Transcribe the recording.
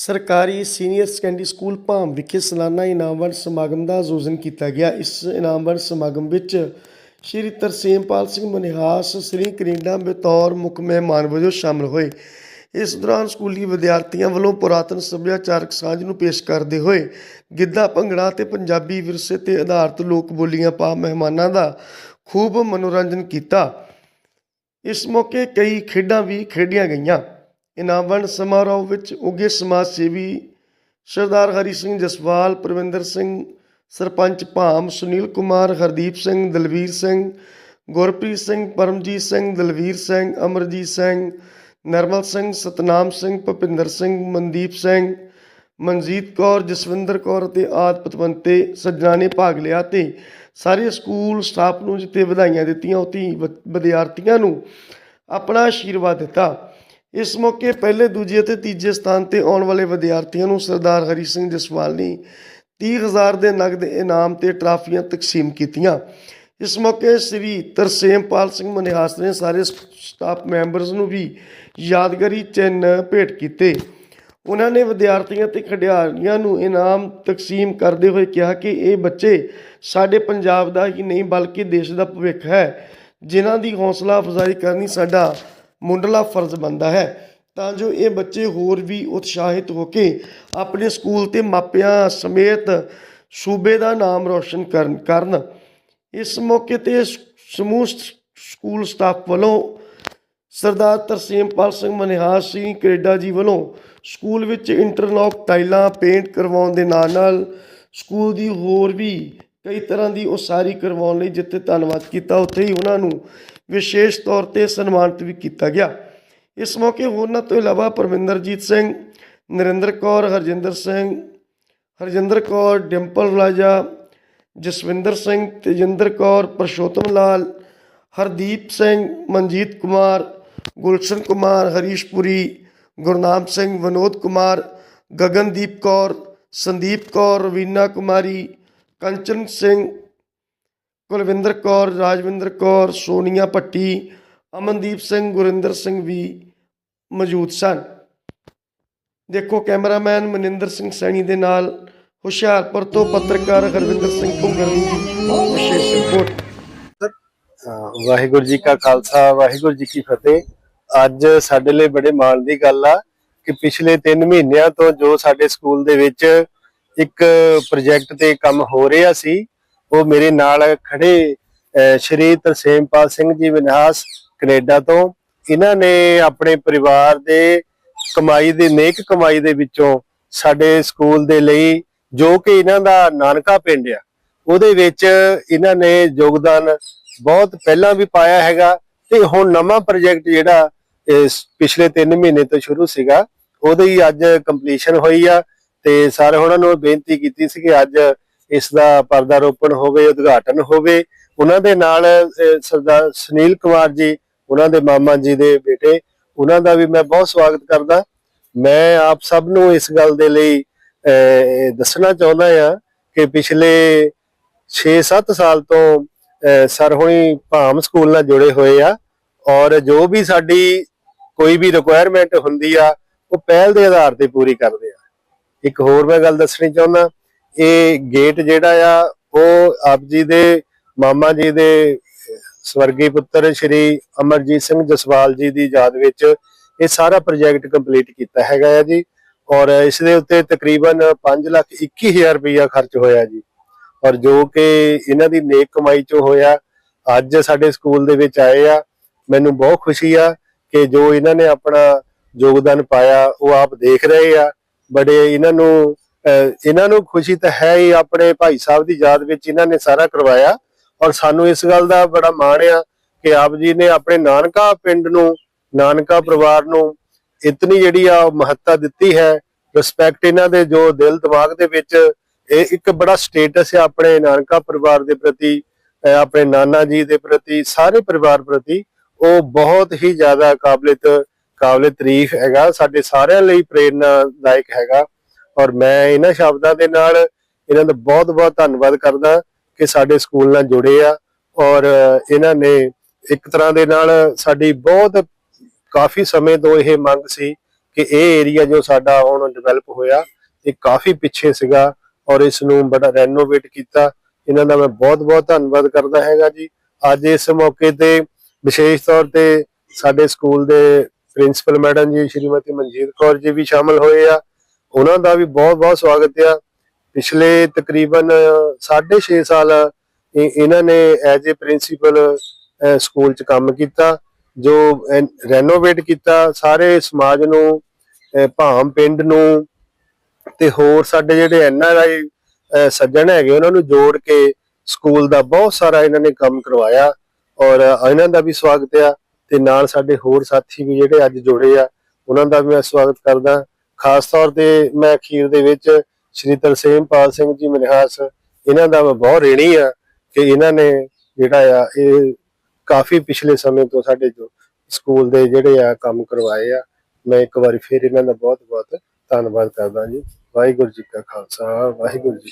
ਸਰਕਾਰੀ senior secondary school Bham ਵਿਖੇ ਸਾਲਾਨਾ ਇਨਾਮ ਵੰਡ ਸਮਾਗਮ ਦਾ ਆਯੋਜਨ ਕੀਤਾ ਗਿਆ। ਇਸ ਇਨਾਮ ਵੰਡ ਸਮਾਗਮ ਵਿੱਚ ਸ਼੍ਰੀ ਤਰਸੇਮਪਾਲ ਸਿੰਘ ਮਨਿਹਾਸ, ਸ੍ਰੀ ਕੈਨੇਡਾ ਬਤੌਰ ਮੁੱਖ ਮਹਿਮਾਨ ਵਜੋਂ ਸ਼ਾਮਲ ਹੋਏ। ਇਸ ਦੌਰਾਨ ਸਕੂਲੀ ਵਿਦਿਆਰਥੀਆਂ ਵੱਲੋਂ ਪੁਰਾਤਨ ਸੱਭਿਆਚਾਰਕ ਸਾਂਝ ਨੂੰ ਪੇਸ਼ ਕਰਦੇ ਹੋਏ ਗਿੱਧਾ, ਭੰਗੜਾ ਤੇ ਪੰਜਾਬੀ ਵਿਰਸੇ ਤੇ ਆਧਾਰਿਤ ਲੋਕ ਬੋਲੀਆਂ ਪਾ ਮਹਿਮਾਨਾਂ ਦਾ ਖੂਬ ਮਨੋਰੰਜਨ ਕੀਤਾ। ਇਸ ਮੌਕੇ ਕਈ ਖੇਡਾਂ ਵੀ ਖੇਡੀਆਂ ਗਈਆਂ। ਇਨਾਮ ਸਮਾਰੋਹ ਵਿੱਚ ਉੱਘੇ ਸਮਾਜ ਸੇਵੀ ਸਰਦਾਰ ਹਰੀ ਸਿੰਘ ਜਸਵਾਲ, ਪ੍ਰਵਿੰਦਰ ਸਿੰਘ, ਸਰਪੰਚ ਭਾਮ ਸੁਨੀਲ ਕੁਮਾਰ, ਹਰਦੀਪ ਸਿੰਘ, ਦਲਵੀਰ ਸਿੰਘ, ਗੁਰਪ੍ਰੀਤ ਸਿੰਘ, ਪਰਮਜੀਤ ਸਿੰਘ, ਦਲਵੀਰ ਸਿੰਘ, ਅਮਰਜੀਤ ਸਿੰਘ, ਨਰਮਲ ਸਿੰਘ, ਸਤਨਾਮ ਸਿੰਘ, ਭੁਪਿੰਦਰ ਸਿੰਘ, ਮਨਦੀਪ ਸਿੰਘ, ਮਨਜੀਤ ਕੌਰ, ਜਸਵਿੰਦਰ ਕੌਰ ਅਤੇ ਆਦ ਪਤਵੰਤੇ ਸੱਜਣਾ ਨੇ ਭਾਗ ਲਿਆ ਤੇ ਸਾਰੇ ਸਕੂਲ ਸਟਾਫ ਨੂੰ ਜਿੱਤੇ ਵਧਾਈਆਂ ਦਿੱਤੀਆਂ ਉਤੀ ਵਿਦਿਆਰਥੀਆਂ ਨੂੰ ਆਪਣਾ ਆਸ਼ੀਰਵਾਦ ਦਿੱਤਾ। ਇਸ ਮੌਕੇ ਪਹਿਲੇ, ਦੂਜੇ ਅਤੇ ਤੀਜੇ ਸਥਾਨ ਤੇ ਆਉਣ ਵਾਲੇ ਵਿਦਿਆਰਥੀਆਂ ਨੂੰ ਸਰਦਾਰ ਹਰੀ ਸਿੰਘ ਜਸਵਾਲ ਨੇ 30000 ਦੇ ਨਗਦ ਇਨਾਮ ਤੇ ਟਰਾਫੀਆਂ ਤਕਸੀਮ ਕੀਤੀਆਂ। ਇਸ ਮੌਕੇ ਸ੍ਰੀ ਤਰਸੇਮਪਾਲ ਸਿੰਘ ਮਨਿਹਾਸ ਨੇ ਸਾਰੇ ਸਟਾਫ ਮੈਂਬਰਸ ਨੂੰ ਵੀ ਯਾਦਗਾਰੀ ਚਿੰਨ੍ਹ ਭੇਟ ਕੀਤੇ। ਉਹਨਾਂ ਨੇ ਵਿਦਿਆਰਥੀਆਂ ਤੇ ਖਿਡਾਰੀਆਂ ਨੂੰ ਇਨਾਮ ਤਕਸੀਮ ਕਰਦੇ ਹੋਏ ਕਿਹਾ ਕਿ ਇਹ ਬੱਚੇ ਸਾਡੇ ਪੰਜਾਬ ਦਾ ਹੀ ਨਹੀਂ, ਬਲਕਿ ਦੇਸ਼ ਦਾ ਭਵਿੱਖ ਹੈ। ਜਿਨ੍ਹਾਂ ਦੀ ਹੌਸਲਾ ਅਫਜ਼ਾਈ ਕਰਨੀ ਸਾਡਾ ਮੁੰਡਲਾ ਫਰਜ਼ ਬਣਦਾ ਹੈ। ਤਾਂ ਜੋ ਇਹ ਬੱਚੇ ਹੋਰ ਵੀ ਉਤਸ਼ਾਹਿਤ ਹੋ ਕੇ ਆਪਣੇ ਸਕੂਲ ਤੇ ਮਾਪਿਆਂ ਸਮੇਤ ਸੂਬੇ ਦਾ ਨਾਮ ਰੌਸ਼ਨ ਕਰਨ ਕਰਨ। ਇਸ ਮੌਕੇ ਤੇ ਸ- ਸਮੂਹ ਸਕੂਲ ਸਟਾਫ ਵੱਲੋਂ ਸਰਦਾਰ ਤਰਸੇਮਪਾਲ ਸਿੰਘ ਮਨਿਹਾਸ ਸਿੰਘ ਕੈਨੇਡਾ ਜੀ ਵੱਲੋਂ ਸਕੂਲ ਵਿੱਚ ਇੰਟਰਲੌਕ ਟਾਈਲਾਂ ਪੇਂਟ ਕਰਵਾਉਣ ਦੇ ਨਾਲ ਨਾਲ ਸਕੂਲ ਦੀ ਹੋਰ ਵੀ ਕਈ ਤਰ੍ਹਾਂ ਦੀ ਉਸਾਰੀ ਕਰਵਾਉਣ ਲਈ ਜਿੱਥੇ ਧੰਨਵਾਦ ਕੀਤਾ, ਉੱਥੇ ਹੀ ਉਹਨਾਂ ਨੂੰ ਵਿਸ਼ੇਸ਼ ਤੌਰ ਤੇ ਸਨਮਾਨਿਤ ਵੀ ਕੀਤਾ ਗਿਆ। ਇਸ ਮੌਕੇ ਹੋਰਨਾਂ ਤੋਂ ਇਲਾਵਾ ਪਰਮਿੰਦਰਜੀਤ ਸਿੰਘ, ਨਰਿੰਦਰ ਕੌਰ, ਹਰਜਿੰਦਰ ਸਿੰਘ, ਹਰਜਿੰਦਰ ਕੌਰ, ਡਿੰਪਲ ਰਾਜਾ, ਜਸਵਿੰਦਰ ਸਿੰਘ, ਤੇਜਿੰਦਰ ਕੌਰ, ਪਰਸ਼ੋਤਮ ਲਾਲ, ਹਰਦੀਪ ਸਿੰਘ, ਮਨਜੀਤ ਕੁਮਾਰ, ਗੁਲਸ਼ਨ ਕੁਮਾਰ ਹਰੀਸ਼ਪੁਰੀ ਗੁਰਨਾਮ ਸਿੰਘ, ਵਿਨੋਦ ਕੁਮਾਰ, ਗਗਨਦੀਪ ਕੌਰ, ਸੰਦੀਪ ਕੌਰ, ਰਵੀਨਾ ਕੁਮਾਰੀ ਕੰਚਨ ਸਿੰਘ, ਕੁਲਵਿੰਦਰ ਕੌਰ, ਰਾਜਵਿੰਦਰ ਕੌਰ, ਸੋਨੀਆ ਭੱਟੀ, ਅਮਨਦੀਪ ਸਿੰਘ, ਗੁਰਿੰਦਰ ਸਿੰਘ ਵੀ ਮੌਜੂਦ ਸਨ। ਦੇਖੋ ਕੈਮਰਾਮੈਨ ਮਨਿੰਦਰ ਸਿੰਘ ਸੈਣੀ ਦੇ ਨਾਲ ਹੁਸ਼ਿਆਰਪੁਰ ਤੋਂ ਪੱਤਰਕਾਰ ਹਰਵਿੰਦਰ ਸਿੰਘ ਭੁੰਗਰ ਦੀ ਵਿਸ਼ੇਸ਼ ਰਿਪੋਰਟ। ਵਾਹਿਗੁਰੂ ਜੀ ਕਾ ਖਾਲਸਾ, ਵਾਹਿਗੁਰੂ ਜੀ ਕੀ ਫਤਿਹ। ਅੱਜ ਸਾਡੇ ਲਈ ਬੜੇ ਮਾਣ ਦੀ ਗੱਲ ਆ ਕਿ ਪਿਛਲੇ 3 ਮਹੀਨਿਆਂ ਤੋਂ ਜੋ ਸਾਡੇ ਸਕੂਲ ਦੇ ਵਿੱਚ ਇੱਕ ਪ੍ਰੋਜੈਕਟ ਤੇ ਕੰਮ ਹੋ ਰਿਹਾ ਸੀ। ਉਹ ਮੇਰੇ ਨਾਲ ਖੜੇ ਸ਼੍ਰੀ ਤਰਸੇਮਪਾਲ ਸਿੰਘ ਜੀ ਵਿਨਾਸ ਕੈਨੇਡਾ ਤੋਂ। ਇਹਨਾਂ ਨੇ ਆਪਣੇ ਪਰਿਵਾਰ ਦੇ ਕਮਾਈ ਦੇ, ਨੇਕ ਕਮਾਈ ਦੇ ਵਿੱਚੋਂ ਸਾਡੇ ਸਕੂਲ ਦੇ ਲਈ ਜੋ ਕਿ ਇਹਨਾਂ ਦਾ ਨਾਨਕਾ ਪਿੰਡ ਆ, ਉਹਦੇ ਵਿੱਚ ਇਹਨਾਂ ਨੇ ਯੋਗਦਾਨ ਬਹੁਤ ਪਹਿਲਾਂ ਵੀ ਪਾਇਆ ਹੈਗਾ ਤੇ ਹੁਣ ਨਵਾਂ ਪ੍ਰੋਜੈਕਟ ਜਿਹੜਾ ਪਿਛਲੇ 3 ਮਹੀਨੇ ਤੋਂ ਸ਼ੁਰੂ ਸੀਗਾ, ਉਹਦੀ ਅੱਜ ਕੰਪਲੀਸ਼ਨ ਹੋਈ ਆ। ਤੇ ਸਾਰੇ ਉਹਨਾਂ ਨੂੰ ਬੇਨਤੀ ਕੀਤੀ ਸੀ ਕਿ ਅੱਜ ਇਸ ਦਾ ਪਰਦਾ ਹੋਵੇ ਉਦਘਾਟਨ ਹੋਵੇ। ਉਹਨਾਂ ਦੇ ਨਾਲ ਸਰਦਾਰ ਸੁਨੀਲ ਕੁਮਾਰ ਜੀ ਉਹਨਾਂ ਦੇ ਮਾਮਾ ਜੀ ਦੇ ਬੇਟੇ ਉਹਨਾਂ ਦਾ ਵੀ ਮੈਂ ਬਹੁਤ ਸਵਾਗਤ ਕਰਦਾ। ਮੈਂ ਆਪ ਸਭ ਨੂੰ ਇਸ ਗੱਲ ਦੇ ਲਈ ਅਹ, ਦੱਸਣਾ ਚਾਹੁੰਦਾ ਹਾਂ ਕਿ ਪਿਛਲੇ 6-7 ਸਾਲ ਤੋਂ ਅਹ, ਸਰ ਭਾਮ ਸਕੂਲ ਨਾਲ ਜੁੜੇ ਹੋਏ ਆ ਔਰ ਜੋ ਵੀ ਸਾਡੀ ਕੋਈ ਵੀ ਰਿਕੁਆਇਰਮੈਂਟ ਹੁੰਦੀ ਆ ਉਹ ਪਹਿਲ ਦੇ ਆਧਾਰ ਤੇ ਪੂਰੀ ਕਰਦੇ ਆ। ਇੱਕ ਹੋਰ ਮੈਂ ਗੱਲ ਦੱਸਣੀ ਚਾਹੁੰਦਾ, ਇਹ ਗੇਟ ਜਿਹੜਾ ਆ, ਉਹ ਆਪ ਜੀ ਦੇ ਮਾਮਾ ਜੀ ਦੇ ਸਵਰਗੀ ਪੁੱਤਰ ਸ਼੍ਰੀ ਅਮਰਜੀਤ ਸਿੰਘ ਜਸਵਾਲ ਜੀ ਦੀ ਯਾਦ ਵਿੱਚ ਇਹ ਸਾਰਾ ਪ੍ਰੋਜੈਕਟ ਕੰਪਲੀਟ ਕੀਤਾ ਹੈਗਾ ਆ ਜੀ। ਔਰ ਇਸ ਦੇ ਉੱਤੇ ਤਕਰੀਬਨ 5 ਲੱਖ 21 ਹਜ਼ਾਰ ਰੁਪਇਆ ਖਰਚ ਹੋਇਆ ਜੀ। ਔਰ ਜੋ ਕਿ ਇਹਨਾਂ ਦੀ ਨੇਕ ਕਮਾਈ ਚੋਂ ਹੋਇਆ, ਅੱਜ ਸਾਡੇ ਸਕੂਲ ਦੇ ਵਿੱਚ ਆਏ ਆ। ਮੈਨੂੰ ਬਹੁਤ ਖੁਸ਼ੀ ਆ ਕਿ ਜੋ ਇਹਨਾਂ ਨੇ ਆਪਣਾ ਯੋਗਦਾਨ ਪਾਇਆ, ਉਹ ਆਪ ਦੇਖ ਰਹੇ ਆ। ਬੜੇ ਇਹਨਾਂ ਨੂੰ ਅਹ, ਇਹਨਾਂ ਨੂੰ ਖੁਸ਼ੀ ਤਾਂ ਹੈ ਹੀ ਆਪਣੇ ਭਾਈ ਸਾਹਿਬ ਦੀ ਯਾਦ ਵਿੱਚ ਇਹਨਾਂ ਨੇ ਸਾਰਾ ਕਰਵਾਇਆ। ਔਰ ਸਾਨੂੰ ਇਸ ਗੱਲ ਦਾ ਬੜਾ ਮਾਣ ਆ ਕਿ ਆਪ ਜੀ ਨੇ ਆਪਣੇ ਨਾਨਕਾ ਪਿੰਡ ਨੂੰ ਨਾਨਕਾ ਪਰਿਵਾਰ ਨੂੰ ਇਤਨੀ ਜਿਹੜੀ ਆ ਮਹੱਤਤਾ ਦਿੱਤੀ ਹੈ। ਰਿਸਪੈਕਟ ਇਹਨਾਂ ਦੇ ਜੋ ਦਿਲ ਦਿਮਾਗ ਦੇ ਵਿੱਚ ਇਹ ਇੱਕ ਬੜਾ ਸਟੇਟਸ ਹੈ ਆਪਣੇ ਨਾਨਕਾ ਪਰਿਵਾਰ ਦੇ ਪ੍ਰਤੀ ਆਪਣੇ ਨਾਨਾ ਜੀ ਦੇ ਪ੍ਰਤੀ ਸਾਰੇ ਪਰਿਵਾਰ ਪ੍ਰਤੀ। ਉਹ ਬਹੁਤ ਹੀ ਜ਼ਿਆਦਾ ਕਾਬਲਿਤ ਕਾਬਲੇ ਤਾਰੀਫ ਹੈਗਾ, ਸਾਡੇ ਸਾਰਿਆਂ ਲਈ ਪ੍ਰੇਰਨਾਦਾਇਕ ਹੈਗਾ। ਔਰ ਮੈਂ ਇਹਨਾਂ ਸ਼ਬਦਾਂ ਦੇ ਨਾਲ ਇਹਨਾਂ ਦਾ ਬਹੁਤ ਬਹੁਤ ਧੰਨਵਾਦ ਕਰਦਾ ਕਿ ਸਾਡੇ ਸਕੂਲ ਨਾਲ ਜੁੜੇ ਆ। ਔਰ ਇਹਨਾਂ ਨੇ ਇੱਕ ਤਰ੍ਹਾਂ ਦੇ ਨਾਲ ਸਾਡੀ ਬਹੁਤ ਕਾਫੀ ਸਮੇਂ ਤੋਂ ਇਹ ਮੰਗ ਸੀ ਕਿ ਇਹ ਏਰੀਆ ਜੋ ਸਾਡਾ ਹੁਣ ਡਿਵੈਲਪ ਹੋਇਆ, ਇਹ ਕਾਫੀ ਪਿੱਛੇ ਸੀਗਾ ਔਰ ਇਸ ਨੂੰ ਬੜਾ ਰੈਨੋਵੇਟ ਕੀਤਾ। ਇਹਨਾਂ ਦਾ ਮੈਂ ਬਹੁਤ-ਬਹੁਤ ਧੰਨਵਾਦ ਕਰਦਾ ਹੈਗਾ ਜੀ। ਅੱਜ ਇਸ ਮੌਕੇ ਤੇ ਵਿਸ਼ੇਸ਼ ਤੌਰ ਤੇ ਸਾਡੇ ਸਕੂਲ ਦੇ ਪ੍ਰਿੰਸੀਪਲ ਮੈਡਮ ਜੀ ਸ਼੍ਰੀਮਤੀ ਮਨਜੀਤ ਕੌਰ ਜੀ ਵੀ ਸ਼ਾਮਲ ਹੋਏ ਆ। ਉਹਨਾਂ ਦਾ ਵੀ ਬਹੁਤ-ਬਹੁਤ ਸਵਾਗਤ ਆ। ਪਿਛਲੇ ਤਕਰੀਬਨ 6.5 ਸਾਲ ਇਹਨਾਂ ਨੇ ਐਜ਼ ਅ ਪ੍ਰਿੰਸੀਪਲ ਸਕੂਲ ਚ ਕੰਮ ਕੀਤਾ ਜੋ ਰੈਨੋਵੇਟ ਕੀਤਾ। ਸਾਰੇ ਸਮਾਜ ਨੂੰ ਅਹ, ਭਾਮ ਪਿੰਡ ਨੂੰ ਤੇ ਹੋਰ ਸਾਡੇ ਜਿਹੜੇ ਐਨ ਆਰ ਆਈ ਸੱਜਣ ਹੈਗੇ ਉਹਨਾਂ ਨੂੰ ਜੋੜ ਕੇ ਸਕੂਲ ਦਾ ਬਹੁਤ ਸਾਰਾ ਇਹਨਾਂ ਨੇ ਕੰਮ ਕਰਵਾਇਆ। ਔਰ ਇਹਨਾਂ ਦਾ ਵੀ ਸਵਾਗਤ ਆ। ਤੇ ਨਾਲ ਸਾਡੇ ਹੋਰ ਸਾਥੀ ਵੀ ਜਿਹੜੇ ਅੱਜ ਜੁੜੇ ਆ, ਉਹਨਾਂ ਦਾ ਵੀ ਮੈਂ ਸਵਾਗਤ ਕਰਦਾ। ਖਾਸ ਤੌਰ ਤੇ ਮੈਂ ਅਖੀਰ ਦੇ ਵਿੱਚ ਸ਼੍ਰੀ ਤਰਸੇਮਪਾਲ ਸਿੰਘ ਜੀ ਮਨਿਹਾਸ, ਇਹਨਾਂ ਦਾ ਮੈਂ ਬਹੁਤ ਰੇਣੀ ਆ ਕਿ ਇਹਨਾਂ ਨੇ ਜਿਹੜਾ ਆ, ਇਹ ਕਾਫੀ ਪਿਛਲੇ ਸਮੇਂ ਤੋਂ ਸਾਡੇ ਜੋ ਸਕੂਲ ਦੇ ਜਿਹੜੇ ਆ ਕੰਮ ਕਰਵਾਏ ਆ। ਮੈਂ ਇੱਕ ਵਾਰੀ ਫਿਰ ਇਹਨਾਂ ਦਾ ਬਹੁਤ ਬਹੁਤ ਧੰਨਵਾਦ ਕਰਦਾ ਜੀ। ਵਾਹਿਗੁਰੂ ਜੀ ਕਾ ਖਾਲਸਾ, ਵਾਹਿਗੁਰੂ ਜੀ